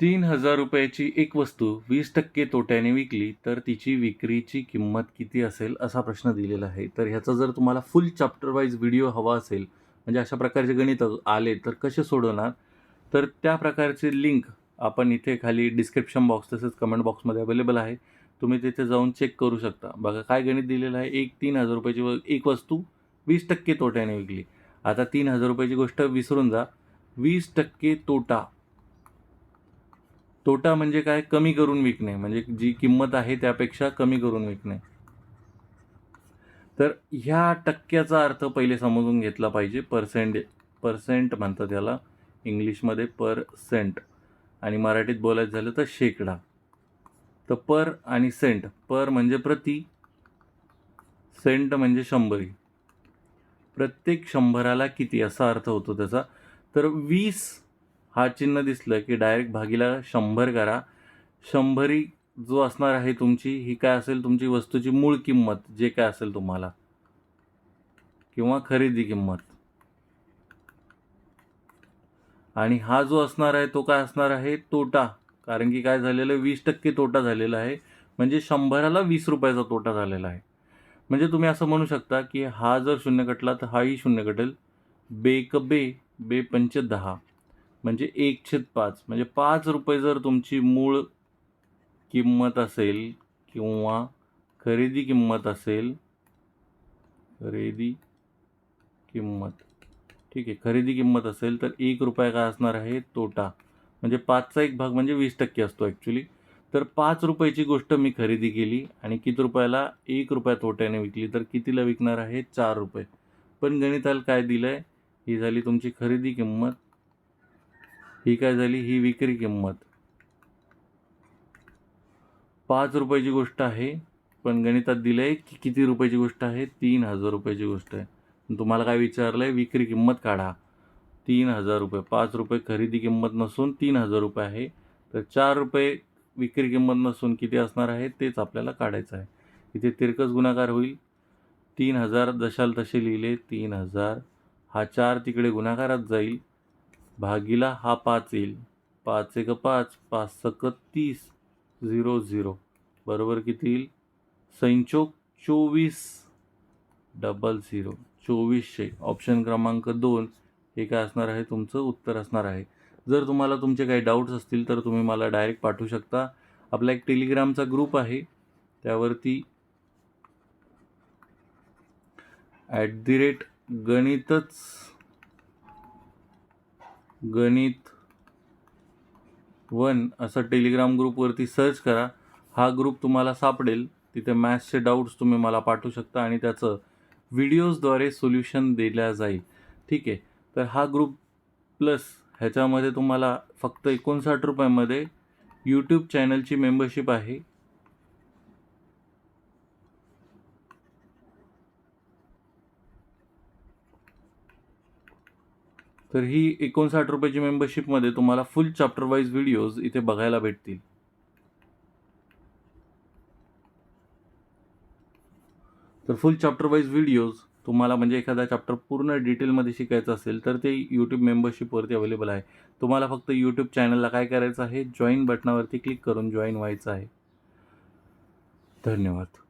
तीन हजार रुपयाची एक वस्तू वीस टक्के तोट्याने विकली तर तिची विक्रीची किंमत किती असेल असा प्रश्न दिलेला आहे. तर ह्याचा जर तुम्हाला फुल चॅप्टर वाईज व्हिडिओ हवा असेल म्हणजे अशा प्रकारचे गणित आले तर कसे सोडवणार? तर त्या प्रकारचे लिंक आपण इथे खाली डिस्क्रिप्शन बॉक्स तसेच कमेंट बॉक्समध्ये अवेलेबल आहे. तुम्ही तिथे जाऊन चेक करू शकता. बघा काय गणित दिलेलं आहे? एक तीन हजार रुपयाची व एक वस्तू वीस टक्के तोट्याने विकली. आता तीन हजार रुपयाची गोष्ट विसरून जा. वीस टक्के तोटा तोटा म्हणजे काय? कमी करून विकणे. म्हणजे जी किंमत आहे त्यापेक्षा कमी करून विकणे. तर ह्या टक्क्याचा अर्थ पहिले समजून घेतला पाहिजे. पर्सेंट पर्सेंट म्हणतात त्याला इंग्लिशमध्ये परसेंट आणि मराठीत बोलायचं झालं तर शेकडा. तर पर आणि सेंट पर म्हणजे प्रति. सेंट म्हणजे शंभरी. प्रत्येक शंभराला किती? असा अर्थ होतो त्याचा. तर वीस हा चिन्ह दिसलं की डायरेक्ट भागीला शंभर करा. शंभरी जो असणार आहे तुमची ही काय असेल तुमची वस्तूची मूळ किंमत जे काय असेल तुम्हाला. किंवा खरेदी किंमत. आणि हा जो असणार आहे तो काय असणार आहे? तोटा. कारण की काय झालेलं आहे? वीस टक्के तोटा झालेला आहे. म्हणजे शंभराला वीस रुपयाचा तोटा झालेला आहे. म्हणजे तुम्ही असं म्हणू शकता की हा जर शून्य कटला तर हाही शून्य कटेल. बे क बे बे पंच दहा. म्हणजे एक छेद पाच. म्हणजे पाच रुपये जर तुमची मूळ किंमत असेल किंवा खरेदी किंमत असेल खरेदी किंमत ठीक आहे खरेदी किंमत असेल तर एक रुपया काय असणार आहे? तोटा. म्हणजे पाचचा एक भाग म्हणजे वीस टक्के असतो ॲक्च्युली तर पाच रुपयाची गोष्ट मी खरेदी केली आणि किती रुपयाला एक रुपया तोट्याने विकली तर कितीला विकणार आहे? चार रुपये. पण गणिताला काय दिलं आहे ही झाली तुमची खरेदी किंमत ही काय झाली? ही विक्री किंमत. पाच रुपयाची गोष्ट आहे पण गणितात दिलं आहे की किती रुपयाची गोष्ट आहे? तीन हजार रुपयाची गोष्ट आहे. तुम्हाला काय विचारलं आहे विक्री किंमत काढा. तीन हजार रुपये. पाच रुपये खरेदी किंमत नसून तीन हजार रुपये आहे. तर चार रुपये विक्री किंमत नसून किती असणार आहे? तेच आपल्याला काढायचं आहे. इथे तिरकस गुणाकार होईल. तीन हजार जशाल तसे लिहिले. तीन हजार हा चार तिकडे गुणाकारात जाईल. भागीला हा पाच येईल. पाच एक पाच पाच सक तीस झिरो झिरो. बरोबर किती येईल? संचोक चोवीस डबल झिरो. चोवीसशे ऑप्शन क्रमांक दोन. हे काय असणार आहे? तुमचं उत्तर असणार आहे. जर तुम्हाला तुमचे काही डाऊट्स असतील तर तुम्ही मला डायरेक्ट पाठवू शकता. आपला एक टेलिग्रामचा ग्रुप आहे. त्यावरती ॲट दी रेट गणितच गणित वन असं टेलिग्राम ग्रुपवरती सर्च करा. हा ग्रुप तुम्हाला सापडेल. तिथे मॅथ्सचे डाऊट्स तुम्ही मला पाठवू शकता आणि त्याचं व्हिडिओजद्वारे सोल्युशन दिल्या जाईल. ठीक आहे? तर हा ग्रुप प्लस ह्याच्यामध्ये तुम्हाला फक्त एकोणसाठ रुपयामध्ये यूट्यूब चॅनलची मेंबरशिप आहे. तर ही एकोणसाठ रुपयाची मेंबरशिपमध्ये तुम्हाला फुल चॅप्टर वाईज व्हिडिओज इथे बघायला भेटतील. तर फुल चॅप्टर वाईज व्हिडिओज तुम्हाला म्हणजे एखादा चॅप्टर पूर्ण डिटेलमध्ये शिकायचं असेल तर ते यूट्यूब मेंबरशिपवरती अवेलेबल आहे. तुम्हाला फक्त यूट्यूब चॅनलला काय करायचं आहे? जॉईन बटनावरती क्लिक करून जॉईन व्हायचं आहे. धन्यवाद.